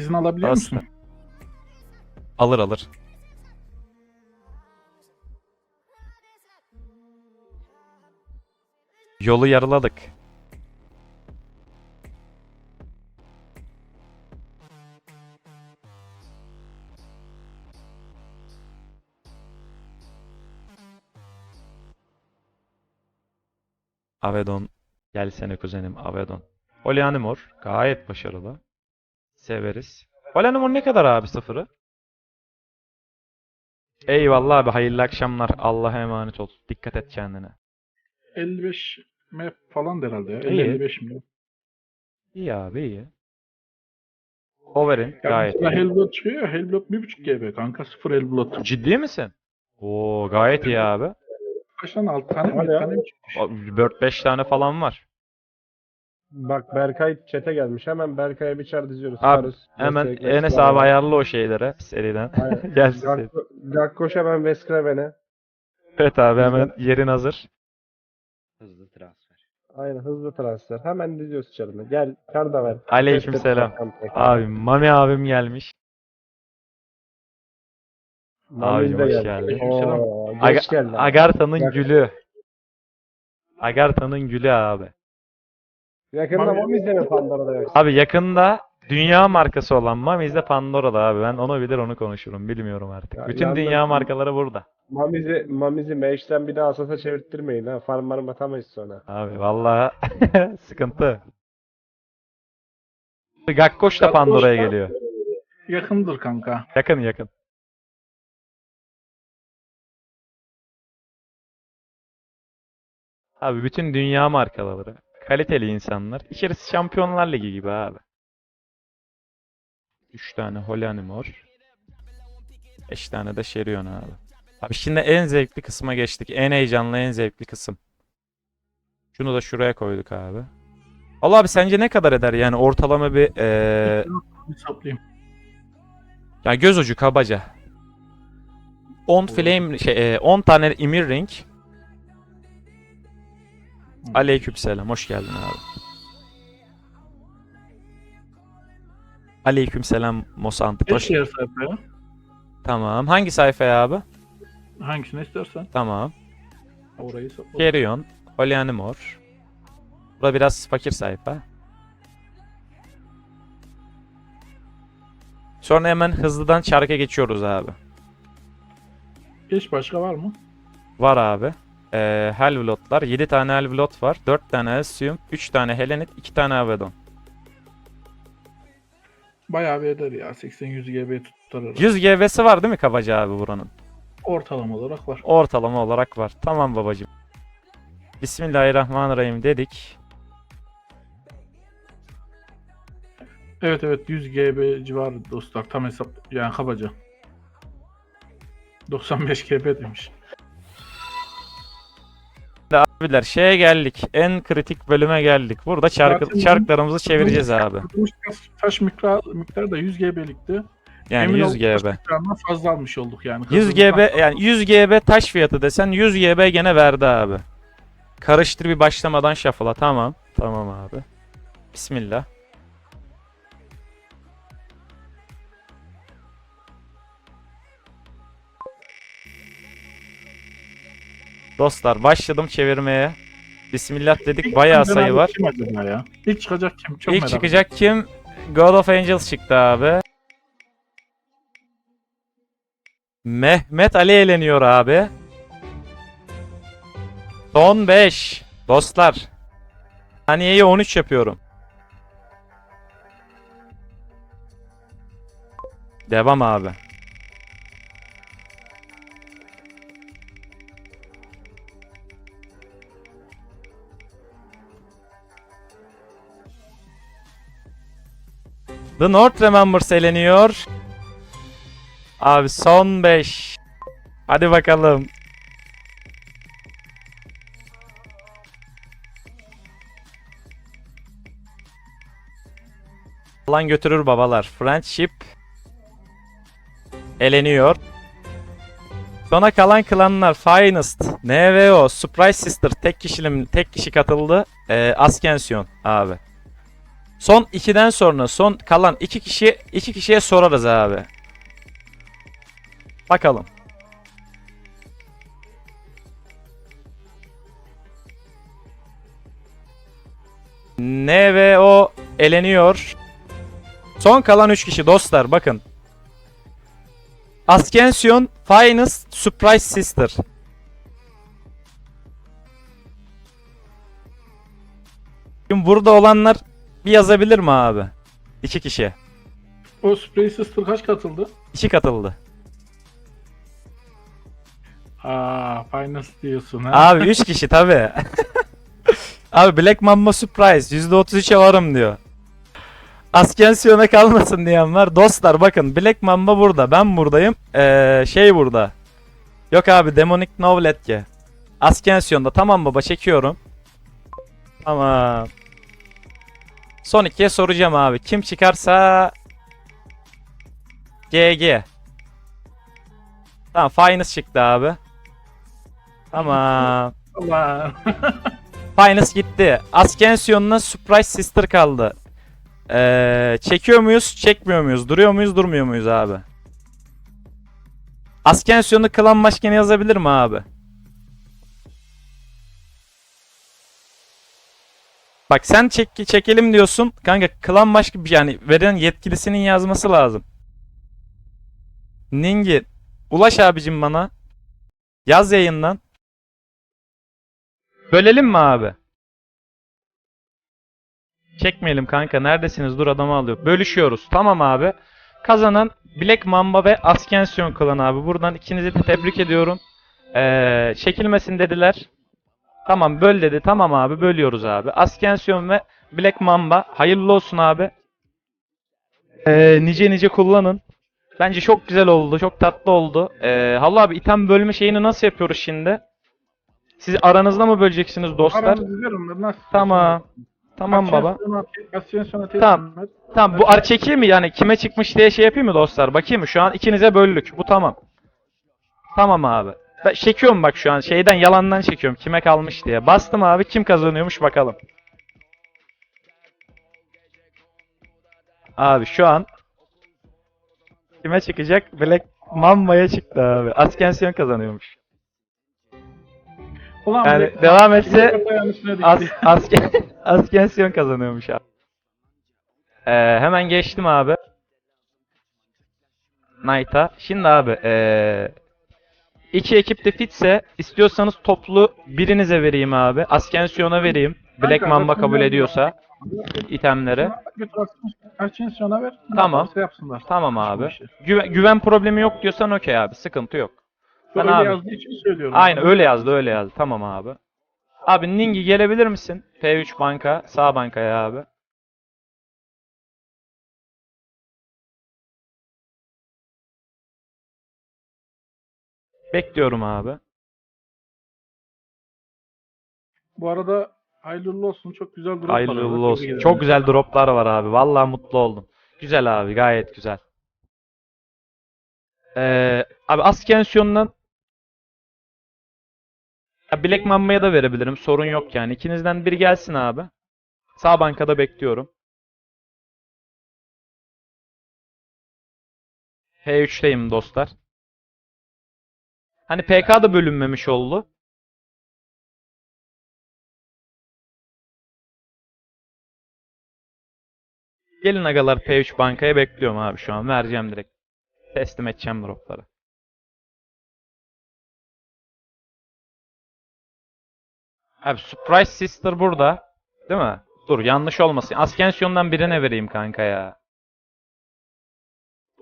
İzin alabiliyor Bastı. musun? Alır alır. Yolu yarıladık. Avedon. Gelsene kuzenim Avedon. Polyanimor. Gayet başarılı. Severiz. Polyanimor ne kadar abi sıfırı? Eyvallah abi hayırlı akşamlar. Allah'a emanet ol. Dikkat et kendine. 55 map falan da herhalde ya. İyi. 55 mi? İyi abi iyi. Overin gayet iyi. Hellblot çıkıyor ya. Hellblot 1.5 GB kanka. 0 Hellblot. Ciddi misin? Oo gayet iyi abi. Kaç tane? 6 tane mi? Hadi 7 ya. tane mi çıkmış? 4-5 tane falan var. Bak Berkay çete gelmiş. Hemen Berkay'a bir çar diziyoruz. Abi, Karus, Hemen Enes Veskraven. abi ayarlı o şeylere seriden. Gelsin Gakkoş hemen Veskraven'e. Evet abi hemen yerin hazır. Hızlı transfer. Aynen hızlı transfer. Hemen diziyoruz çarını. Gel kar da ver. Aleykümselam. Abi Mami abim gelmiş. Mamiz Abim de hoş geldi. geldin. Geldi. Agartha'nın gülü. Agartha'nın gülü abi. Yakında Mami- Mamiz de mi Pandora'da yoksa? Abi yakında dünya markası olan Mamiz de Pandora'da abi. Ben onu bilir onu konuşurum. Bilmiyorum artık. Ya Bütün yalnız- dünya markaları burada. Mamiz'i, Mamizi Meş'ten bir daha Asas'a çevirttirmeyin ha. Farm marm atamayız sonra. Abi vallahi sıkıntı. Gakkoş da Pandora'ya geliyor. Yakındır kanka. Yakın yakın. Abi bütün dünya markaları. Kaliteli insanlar. İçerisi Şampiyonlar Ligi gibi abi. 3 tane Holanimor. 5 tane de Şerion abi. Abi şimdi en zevkli kısma geçtik. En heyecanlı, en zevkli kısım. Şunu da şuraya koyduk abi. Allah abi sence ne kadar eder yani ortalama bir Hesaplayayım. ya göz ucu kabaca. 10 flame şey e, 10 tane emir ring. Aleykümselam hoş geldin abi. Aleykümselam Mosantık. Hoş. Geç sayfaya. Tamam. Hangi sayfaya abi? Hangisini istersen. Tamam. Orayı hesapla. Carrion, Polyanimor. Bura biraz fakir sayfa. Sonra hemen hızlıdan çarka geçiyoruz abi. Geç başka var mı? Var abi. Ee, Helvlotlar. 7 tane Helvlot var. 4 tane Elsium. 3 tane Helenit. 2 tane Avedon. Bayağı bir eder ya. 80-100 GB tutar. herhalde. 100 GV'si var değil mi kabaca abi buranın? Ortalama olarak var. Ortalama olarak var. Tamam babacım. Bismillahirrahmanirrahim dedik. Evet evet 100 GB civarı dostlar. Tam hesap yani kabaca. 95 GB demiş. Abiler şeye geldik. En kritik bölüme geldik. Burada Zaten- çarklarımızı çevireceğiz abi. Tutmuş taş- taş miktar, miktarı da 100 GB'likti. Yani Emin 100 ol, taş GB. miktarından fazla almış olduk yani. 100 Hızımızdan- GB yani 100 GB taş fiyatı desen 100 GB gene verdi abi. Karıştır bir başlamadan şafala. Tamam. Tamam abi. Bismillah. Dostlar başladım çevirmeye. Bismillah dedik bayağı çıkan sayı abi var. Kim acaba ya? İlk çıkacak kim? Çok İlk merak çıkacak kim? God of Angels çıktı abi. Mehmet Ali eğleniyor abi. Son 5. Dostlar. Saniyeyi 13 yapıyorum. Devam abi. The North Remembers eleniyor. Abi son 5. Hadi bakalım. Lan götürür babalar. Friendship eleniyor. Sona kalan klanlar Finest, NVO, Surprise Sister tek kişilim tek kişi katıldı. Ee, Ascension abi. Son 2'den sonra son kalan 2 kişi 2 kişiye sorarız abi. Bakalım. NVO eleniyor. Son kalan 3 kişi dostlar bakın. Ascension, Finest, Surprise Sister. Şimdi burada olanlar bir yazabilir mi abi? İki kişi. O Spray Sister kaç katıldı? İki katıldı. Aa, Finance diyorsun ha. Abi 3 kişi tabi. Abi Black Mamba Surprise %33'e varım diyor. Ascension'a kalmasın diyen var. Dostlar bakın Black Mamba burada. Ben buradayım. Ee, şey burada. Yok abi Demonic Novletke. Ascension'da tamam baba çekiyorum. Tamam. Son ikiye soracağım abi. Kim çıkarsa GG. Tamam Finest çıktı abi. Tamam. Allah. Finest gitti. Ascension'la Surprise Sister kaldı. Ee, çekiyor muyuz, çekmiyor muyuz? Duruyor muyuz, durmuyor muyuz abi? Ascension'u klan başkanı yazabilir mi abi? Bak sen çek çekelim diyorsun. Kanka klan başkanı yani veren yetkilisinin yazması lazım. Ningi ulaş abicim bana. Yaz yayından. Bölelim mi abi? Çekmeyelim kanka. Neredesiniz? Dur adamı alıyor. Bölüşüyoruz. Tamam abi. Kazanan Black Mamba ve Ascension klanı abi. Buradan ikinizi de tebrik ediyorum. Ee, çekilmesin dediler. Tamam böl dedi. Tamam abi bölüyoruz abi. Ascension ve Black Mamba. Hayırlı olsun abi. Ee, nice nice kullanın. Bence çok güzel oldu. Çok tatlı oldu. Ee, Hallı abi item bölme şeyini nasıl yapıyoruz şimdi? Siz aranızda mı böleceksiniz dostlar? Onları nasıl? Tamam. Tamam baba. Tamam. Tamam bu ar çekeyim mi yani kime çıkmış diye şey yapayım mı dostlar? Bakayım mı? Şu an ikinize böldük. Bu tamam. Tamam abi. Ben çekiyorum bak şu an şeyden yalandan çekiyorum kime kalmış diye. Bastım abi kim kazanıyormuş bakalım. Abi şu an kime çıkacak? Black Mamba'ya çıktı abi. Ascension kazanıyormuş. Ulan Yani bir- devam etse. As aske Ascension kazanıyormuş abi. Ee, hemen geçtim abi. Knight'a. Şimdi abi ee, iki ekip de fitse istiyorsanız toplu birinize vereyim abi. Ascension'a vereyim. Black Mamba kabul ediyorsa itemleri. Götür Ascension'a ver. ne Tamam. yaparsa yapsınlar. Tamam abi. işi. Güven, güven problemi yok diyorsan okey abi. Sıkıntı yok. Ben Öyle abi- yazdığı için söylüyorum. Aynen öyle yazdı öyle yazdı. Tamam abi. Abi Ningi gelebilir misin? P3 banka. Sağ bankaya abi. Bekliyorum abi. Bu arada hayırlı olsun. Çok güzel droplar. Hayırlı var. Tebrik olsun. Çok güzel droplar var abi. Vallahi mutlu oldum. Güzel abi gayet güzel. Ee, abi Ascension'dan ya Black Mamba'ya da verebilirim. Sorun yok yani. İkinizden biri gelsin abi. Sağ bankada bekliyorum. P3'teyim dostlar. Hani PK da bölünmemiş oldu. Gelin agalar P3 bankaya bekliyorum abi şu an. Vereceğim direkt. Teslim edeceğim dropları. Abi Surprise Sister burada. Değil mi? Dur yanlış olmasın. Ascension'dan birine vereyim kanka ya.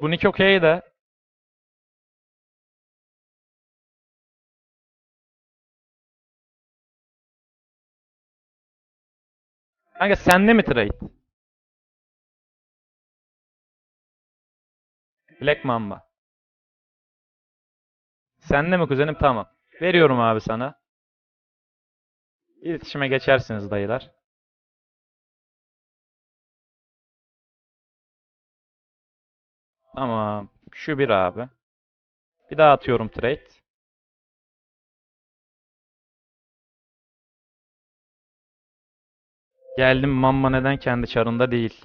Bu nick okey de. Kanka sende mi trade? Black Mamba. Sende mi kuzenim? Tamam. Veriyorum abi sana. İletişime geçersiniz dayılar. Tamam. Şu bir abi. Bir daha atıyorum trade. Geldim Mamma neden kendi çarında değil?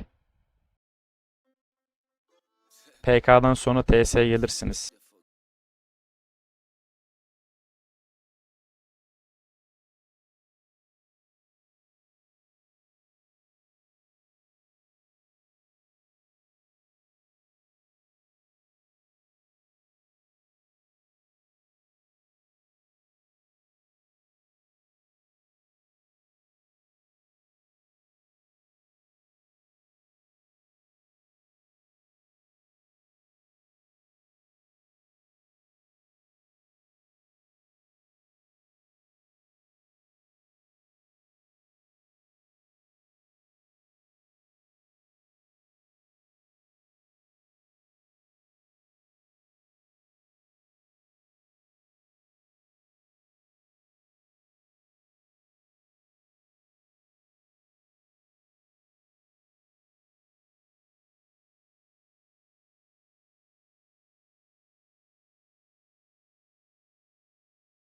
PK'dan sonra TS gelirsiniz.